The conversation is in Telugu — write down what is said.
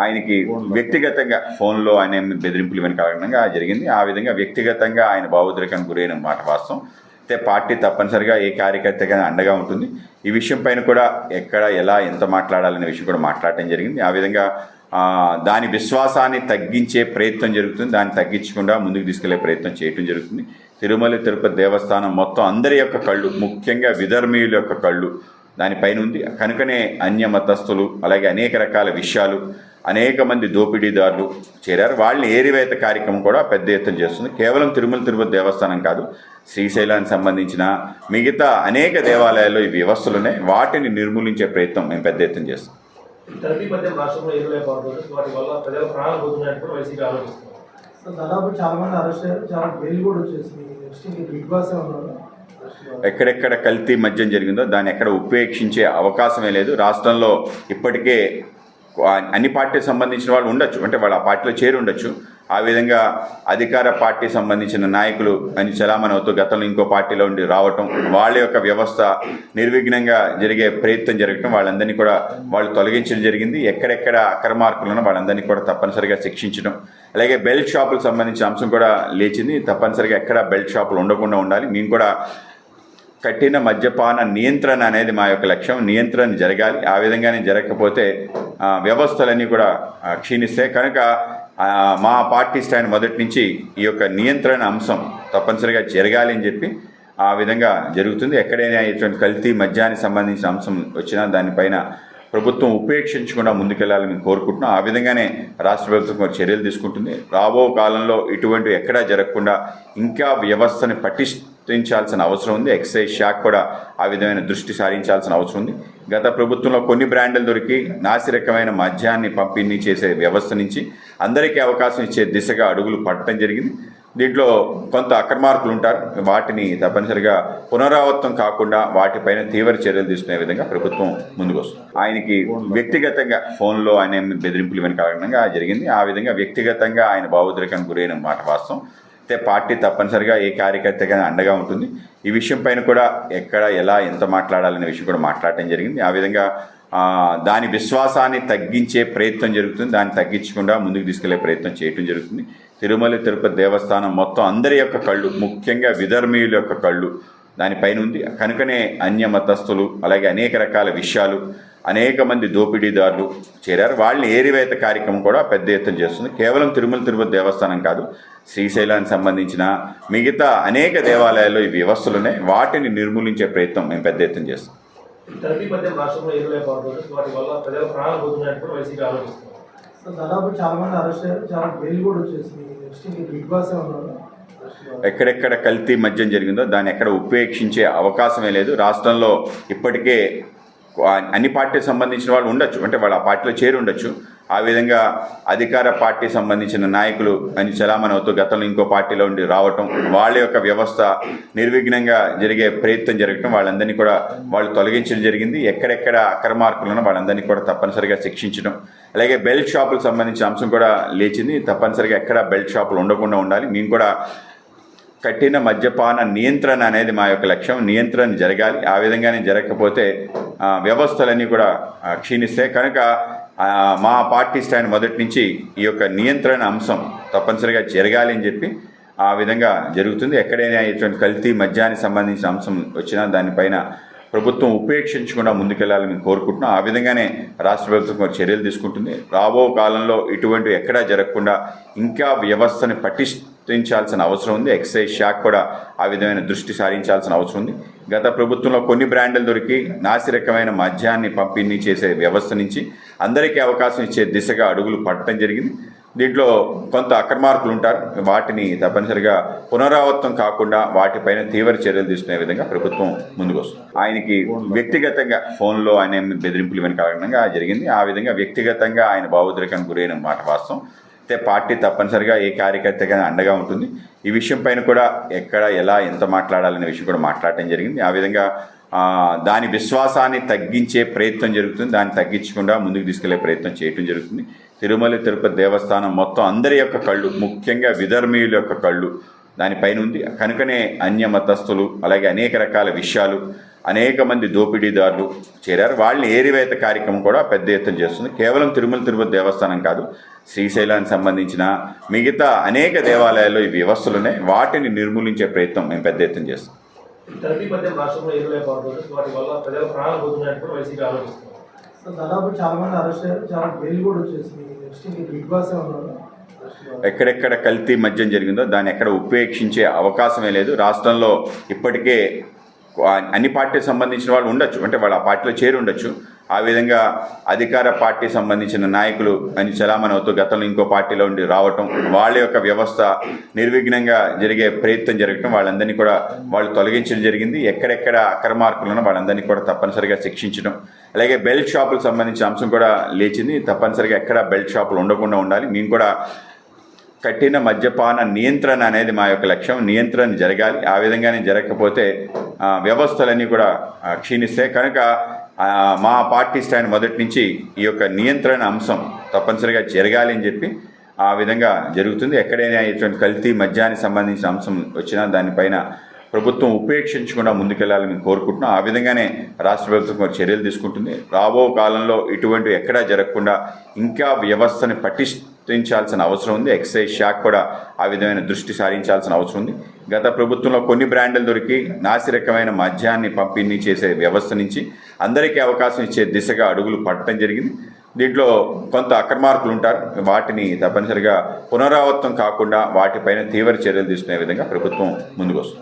ఆయనకి వ్యక్తిగతంగా ఫోన్లో ఆయన బెదిరింపులు ఇవన్నీ కారణంగా జరిగింది. ఆ విధంగా వ్యక్తిగతంగా ఆయన భావోద్రేకానికి గురైన మాట వాస్తవం. అయితే పార్టీ తప్పనిసరిగా ఏ కార్యకర్తగా అండగా ఉంటుంది. ఈ విషయం పైన కూడా ఎక్కడ ఎలా ఎంత మాట్లాడాలనే విషయం కూడా మాట్లాడటం జరిగింది. ఆ విధంగా దాని విశ్వాసాన్ని తగ్గించే ప్రయత్నం జరుగుతుంది. దాన్ని తగ్గించకుండా ముందుకు తీసుకెళ్ళే ప్రయత్నం చేయటం జరుగుతుంది. తిరుమల తిరుపతి దేవస్థానం మొత్తం అందరి యొక్క కళ్ళు ముఖ్యంగా విధర్మీయుల యొక్క కళ్ళు దానిపైన ఉంది. కనుకనే అన్య మతస్థులు అలాగే అనేక రకాల విషయాలు అనేక మంది దోపిడీదారులు చేరారు. వాళ్ళని ఏరివేత కార్యక్రమం కూడా పెద్ద ఎత్తున చేస్తుంది. కేవలం తిరుమల తిరుపతి దేవస్థానం కాదు శ్రీశైలానికి సంబంధించిన మిగతా అనేక దేవాలయాల్లో ఈ వ్యవస్థలు ఉన్నాయి. వాటిని నిర్మూలించే ప్రయత్నం మేము పెద్ద ఎత్తున చేస్తాం. దాదాపు చాలా మంది అరెస్ట్ అయ్యారు. చాలా బెయిల్ కూడా వచ్చేసింది. నెక్స్ట్ బిగ్ బాస్ ఉన్నారు ఎక్కడెక్కడ కల్తీ మద్యం జరిగిందో దాన్ని ఎక్కడ ఉపేక్షించే అవకాశమే లేదు. రాష్ట్రంలో ఇప్పటికే అన్ని పార్టీలకు సంబంధించిన వాళ్ళు ఉండొచ్చు. అంటే వాళ్ళు ఆ పార్టీలో చేరి ఉండొచ్చు. ఆ విధంగా అధికార పార్టీ సంబంధించిన నాయకులు అని చలామణి అవుతూ గతంలో ఇంకో పార్టీలో ఉండి రావటం వాళ్ళ యొక్క వ్యవస్థ నిర్విఘ్నంగా జరిగే ప్రయత్నం జరగటం వాళ్ళందరినీ కూడా వాళ్ళు తొలగించడం జరిగింది. ఎక్కడెక్కడ అక్రమార్కులను వాళ్ళందరినీ కూడా తప్పనిసరిగా శిక్షించడం అలాగే బెల్ట్ షాపులకు సంబంధించిన అంశం కూడా లేచింది. తప్పనిసరిగా ఎక్కడ బెల్ట్ షాపులు ఉండకుండా ఉండాలి. మేము కూడా కఠిన మద్యపాన నియంత్రణ అనేది మా యొక్క లక్ష్యం. నియంత్రణ జరగాలి. ఆ విధంగానే జరగకపోతే వ్యవస్థలన్నీ కూడా క్షీణిస్తే క్షీణిస్తాయి. కనుక మా పార్టీ స్టాండ్ మొదటి నుంచి ఈ యొక్క నియంత్రణ అంశం తప్పనిసరిగా జరగాలి అని చెప్పి ఆ విధంగా జరుగుతుంది. ఎక్కడైనా ఇటువంటి కల్తీ మద్యానికి సంబంధించిన అంశం వచ్చినా దానిపైన ప్రభుత్వం ఉపేక్షించకుండా ముందుకెళ్ళాలని కోరుకుంటున్నాం. ఆ విధంగానే రాష్ట్ర ప్రభుత్వం చర్యలు తీసుకుంటుంది. రాబో కాలంలో ఇటువంటి ఎక్కడా జరగకుండా ఇంకా వ్యవస్థని గుర్తించాల్సిన అవసరం ఉంది. ఎక్సైజ్ శాఖ కూడా ఆ విధమైన దృష్టి సారించాల్సిన అవసరం ఉంది. గత ప్రభుత్వంలో కొన్ని బ్రాండ్లు దొరికి నాసిరకమైన మద్యాన్ని పంపిణీ చేసే వ్యవస్థ నుంచి అందరికీ అవకాశం ఇచ్చే దిశగా అడుగులు పట్టడం జరిగింది. దీంట్లో కొంత అక్రమార్కులు ఉంటారు. వాటిని తప్పనిసరిగా పునరావృతం కాకుండా వాటిపైన తీవ్ర చర్యలు తీసుకునే విధంగా ప్రభుత్వం ముందుకు వస్తుంది. ఆయనకి వ్యక్తిగతంగా ఫోన్లో ఆయన బెదిరింపులు ఇవన్నీ కారణంగా జరిగింది. ఆ విధంగా వ్యక్తిగతంగా ఆయన భావోద్రేకానికి గురైన మాట వాస్తవం. అయితే పార్టీ తప్పనిసరిగా ఏ కార్యకర్తగా అండగా ఉంటుంది. ఈ విషయం పైన కూడా ఎక్కడ ఎలా ఎంత మాట్లాడాలనే విషయం కూడా మాట్లాడటం జరిగింది. ఆ విధంగా దాని విశ్వాసాన్ని తగ్గించే ప్రయత్నం జరుగుతుంది. దాన్ని తగ్గించకుండా ముందుకు తీసుకెళ్ళే ప్రయత్నం చేయటం జరుగుతుంది. తిరుమల తిరుపతి దేవస్థానం మొత్తం అందరి యొక్క కళ్ళు ముఖ్యంగా విధర్మీయుల యొక్క కళ్ళు దానిపైన ఉంది. కనుకనే అన్య మతస్థులు అలాగే అనేక రకాల విషయాలు అనేక మంది దోపిడీదారులు చేరారు. వాళ్ళని ఏరివేత కార్యక్రమం కూడా పెద్ద ఎత్తున చేస్తుంది. కేవలం తిరుమల తిరుపతి దేవస్థానం కాదు శ్రీశైలానికి సంబంధించిన మిగతా అనేక దేవాలయాల్లో ఈ వ్యవస్థలు ఉన్నాయి. వాటిని నిర్మూలించే ప్రయత్నం మేము పెద్ద ఎత్తున చేస్తాం. దాదాపు చాలా మంది అరెస్ట్ అయ్యారు. చాలా బెయిల్ కూడా వచ్చేసింది. నెక్స్ట్ బిగ్ బాస్ ఉన్నారు? ఎక్కడెక్కడ కల్తీ మద్యం జరిగిందో దాన్ని ఎక్కడ ఉపేక్షించే అవకాశమే లేదు. రాష్ట్రంలో ఇప్పటికే అన్ని పార్టీలకు సంబంధించిన వాళ్ళు ఉండొచ్చు. అంటే వాళ్ళు ఆ పార్టీలో చేరి ఉండొచ్చు. ఆ విధంగా అధికార పార్టీ సంబంధించిన నాయకులు అని చలామణి అవుతూ గతంలో ఇంకో పార్టీలో ఉండి రావటం వాళ్ళ యొక్క వ్యవస్థ నిర్విఘ్నంగా జరిగే ప్రయత్నం జరగటం వాళ్ళందరినీ కూడా వాళ్ళు తొలగించడం జరిగింది. ఎక్కడెక్కడ అక్రమార్కులను వాళ్ళందరినీ కూడా తప్పనిసరిగా శిక్షించడం అలాగే బెల్ట్ షాపులకు సంబంధించిన అంశం కూడా లేచింది. తప్పనిసరిగా ఎక్కడ బెల్ట్ షాపులు ఉండకుండా ఉండాలి. మేము కూడా కఠిన మద్యపాన నియంత్రణ అనేది మా యొక్క లక్ష్యం. నియంత్రణ జరగాలి. ఆ విధంగానే జరగకపోతే వ్యవస్థలన్నీ కూడా క్షీణిస్తే క్షీణిస్తాయి. కనుక మా పార్టీ స్టాండ్ మొదటి నుంచి ఈ యొక్క నియంత్రణ అంశం తప్పనిసరిగా జరగాలి అని చెప్పి ఆ విధంగా జరుగుతుంది. ఎక్కడైనా ఇటువంటి కల్తీ మద్యానికి సంబంధించిన అంశం వచ్చినా దానిపైన ప్రభుత్వం ఉపేక్షించకుండా ముందుకెళ్ళాలని కోరుకుంటున్నాం. ఆ విధంగానే రాష్ట్ర ప్రభుత్వం చర్యలు తీసుకుంటుంది. రాబో కాలంలో ఇటువంటి ఎక్కడా జరగకుండా ఇంకా వ్యవస్థని గుర్తించాల్సిన అవసరం ఉంది. ఎక్సైజ్ శాఖ కూడా ఆ విధమైన దృష్టి సారించాల్సిన అవసరం ఉంది. గత ప్రభుత్వంలో కొన్ని బ్రాండ్లు దొరికి నాసిరకమైన మద్యాన్ని పంపిణీ చేసే వ్యవస్థ నుంచి అందరికీ అవకాశం ఇచ్చే దిశగా అడుగులు పట్టడం జరిగింది. దీంట్లో కొంత అక్రమార్కులు ఉంటారు. వాటిని తప్పనిసరిగా పునరావృతం కాకుండా వాటిపైన తీవ్ర చర్యలు తీసుకునే విధంగా ప్రభుత్వం ముందుకు వస్తుంది. ఆయనకి వ్యక్తిగతంగా ఫోన్లో ఆయన బెదిరింపులు ఇవన్నీ కారణంగా జరిగింది. ఆ విధంగా వ్యక్తిగతంగా ఆయన భావోద్రేకానికి గురైన మాట వాస్తవం. అయితే పార్టీ తప్పనిసరిగా ఏ కార్యకర్తగా అండగా ఉంటుంది. ఈ విషయం పైన కూడా ఎక్కడ ఎలా ఎంత మాట్లాడాలనే విషయం కూడా మాట్లాడటం జరిగింది. ఆ విధంగా దాని విశ్వాసాన్ని తగ్గించే ప్రయత్నం జరుగుతుంది. దాన్ని తగ్గించకుండా ముందుకు తీసుకెళ్ళే ప్రయత్నం చేయటం జరుగుతుంది. తిరుమల తిరుపతి దేవస్థానం మొత్తం అందరి యొక్క కళ్ళు ముఖ్యంగా విధర్మీయుల యొక్క కళ్ళు దానిపైన ఉంది. కనుకనే అన్య మతస్థులు అలాగే అనేక రకాల విషయాలు అనేక మంది దోపిడీదారులు చేరారు. వాళ్ళని ఏరివేత కార్యక్రమం కూడా పెద్ద ఎత్తున చేస్తుంది. కేవలం తిరుమల తిరుపతి దేవస్థానం కాదు శ్రీశైలానికి సంబంధించిన మిగతా అనేక దేవాలయాల్లో ఈ వ్యవస్థలు ఉన్నాయి. వాటిని నిర్మూలించే ప్రయత్నం మేము పెద్ద ఎత్తున చేస్తాం. దాదాపు చాలా మంది అరెస్ట్ అయ్యారు. చాలా బెయిల్ కూడా వచ్చేసింది. నెక్స్ట్ బిగ్ బాస్ ఉన్నారు ఎక్కడెక్కడ కల్తీ మద్యం జరిగిందో దాన్ని ఎక్కడ ఉపేక్షించే అవకాశమే లేదు. రాష్ట్రంలో ఇప్పటికే అన్ని పార్టీలకు సంబంధించిన వాళ్ళు ఉండొచ్చు. అంటే వాళ్ళ ఆ పార్టీలో చేరి ఉండొచ్చు. ఆ విధంగా అధికార పార్టీ సంబంధించిన నాయకులు అని చలామణి అవుతూ గతంలో ఇంకో పార్టీలో ఉండి రావటం వాళ్ళ యొక్క వ్యవస్థ నిర్విఘ్నంగా జరిగే ప్రయత్నం జరగటం వాళ్ళందరినీ కూడా వాళ్ళు తొలగించడం జరిగింది. ఎక్కడెక్కడ అక్రమార్కులను వాళ్ళందరినీ కూడా తప్పనిసరిగా శిక్షించడం అలాగే బెల్ట్ షాపులకు సంబంధించిన అంశం కూడా లేచింది. తప్పనిసరిగా ఎక్కడ బెల్ట్ షాపులు ఉండకుండా ఉండాలి. మేము కూడా కఠిన మద్యపాన నియంత్రణ అనేది మా యొక్క లక్ష్యం. నియంత్రణ జరగాలి. ఆ విధంగానే జరగకపోతే వ్యవస్థలన్నీ కూడా క్షీణిస్తే క్షీణిస్తాయి. కనుక మా పార్టీ స్టాండ్ మొదటి నుంచి ఈ యొక్క నియంత్రణ అంశం తప్పనిసరిగా జరగాలి అని చెప్పి ఆ విధంగా జరుగుతుంది. ఎక్కడైనా ఇటువంటి కల్తీ మద్యానికి సంబంధించిన అంశం వచ్చినా దానిపైన ప్రభుత్వం ఉపేక్షించకుండా ముందుకెళ్ళాలని కోరుకుంటున్నాం. ఆ విధంగానే రాష్ట్ర ప్రభుత్వం చర్యలు తీసుకుంటుంది. రాబో కాలంలో ఇటువంటి ఎక్కడా జరగకుండా ఇంకా వ్యవస్థని గుర్తించాల్సిన అవసరం ఉంది. ఎక్సైజ్ శాఖ కూడా ఆ విధమైన దృష్టి సారించాల్సిన అవసరం ఉంది. గత ప్రభుత్వంలో కొన్ని బ్రాండ్లు దొరికి నాసిరకమైన మద్యాన్ని పంపిణీ చేసే వ్యవస్థ నుంచి అందరికీ అవకాశం ఇచ్చే దిశగా అడుగులు పట్టడం జరిగింది. దీంట్లో కొంత అక్రమార్కులు ఉంటారు. వాటిని తప్పనిసరిగా పునరావృతం కాకుండా వాటిపైన తీవ్ర చర్యలు తీసుకునే విధంగా ప్రభుత్వం ముందుకు వస్తుంది.